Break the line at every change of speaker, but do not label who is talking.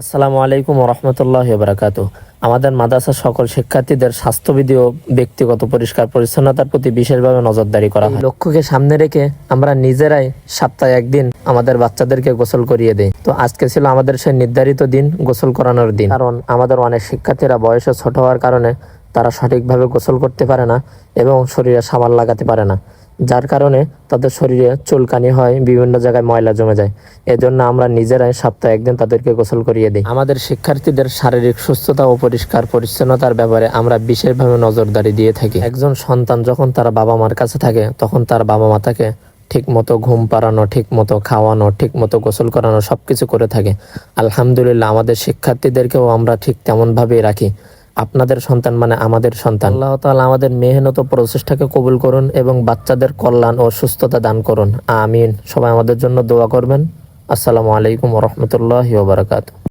আসসালামু আলাইকুম রহমতুল্লাহ বারাকাত আমাদের মাদ্রাসার সকল শিক্ষার্থীদের স্বাস্থ্যবিধি ও ব্যক্তিগত পরিষ্কার পরিচ্ছন্নতার প্রতি বিশেষভাবে নজরদারি করা হয়। লক্ষ্যকে সামনে রেখে আমরা নিজেরাই সপ্তাহে একদিন আমাদের বাচ্চাদেরকে গোসল করিয়ে দেই। তো আজকে ছিল আমাদের সেই নির্ধারিত দিন গোসল করানোর দিন। কারণ আমাদের অনেক শিক্ষার্থীরা বয়সে ছোট হওয়ার কারণে তারা সঠিকভাবে গোসল করতে পারে না এবং শরীরে সাবান লাগাতে পারে না। যার কারণে তাদের শরীরে চুলকানি হয়, বিভিন্ন জায়গায় ময়লা জমে যায়। এজন্য আমরা নিজেরাই সপ্তাহে একদিন তাদেরকে গোসল করিয়ে দিই। আমাদের শিক্ষার্থীদের শারীরিক সুস্থতা ও পরিষ্কার পরিচ্ছন্নতার ব্যাপারে আমরা বিশেষভাবে নজরদারি দিয়ে থাকি। একজন সন্তান যখন তার বাবা মার কাছে থাকে, তখন তার বাবা মা তাকে ঠিক মতো ঘুম পাড়ানো ঠিক মতো খাওয়ানো ঠিক মতো গোসল করানো সবকিছু করে থাকে। আলহামদুলিল্লাহ, আমাদের শিক্ষার্থীদেরকেও আমরা ঠিক তেমনভাবেই রাখি। আপনাদের সন্তান মানে আমাদের সন্তান। আল্লাহ তাআলা আমাদের মেহনত প্রচেষ্টাকে কবুল করুন এবং বাচ্চাদের কল্যাণ ও সুস্থতা দান করুন। আমিন। সবাই আমাদের জন্য দোয়া করবেন। আসসালামু আলাইকুম রহমতুল্লাহ বারাকাতু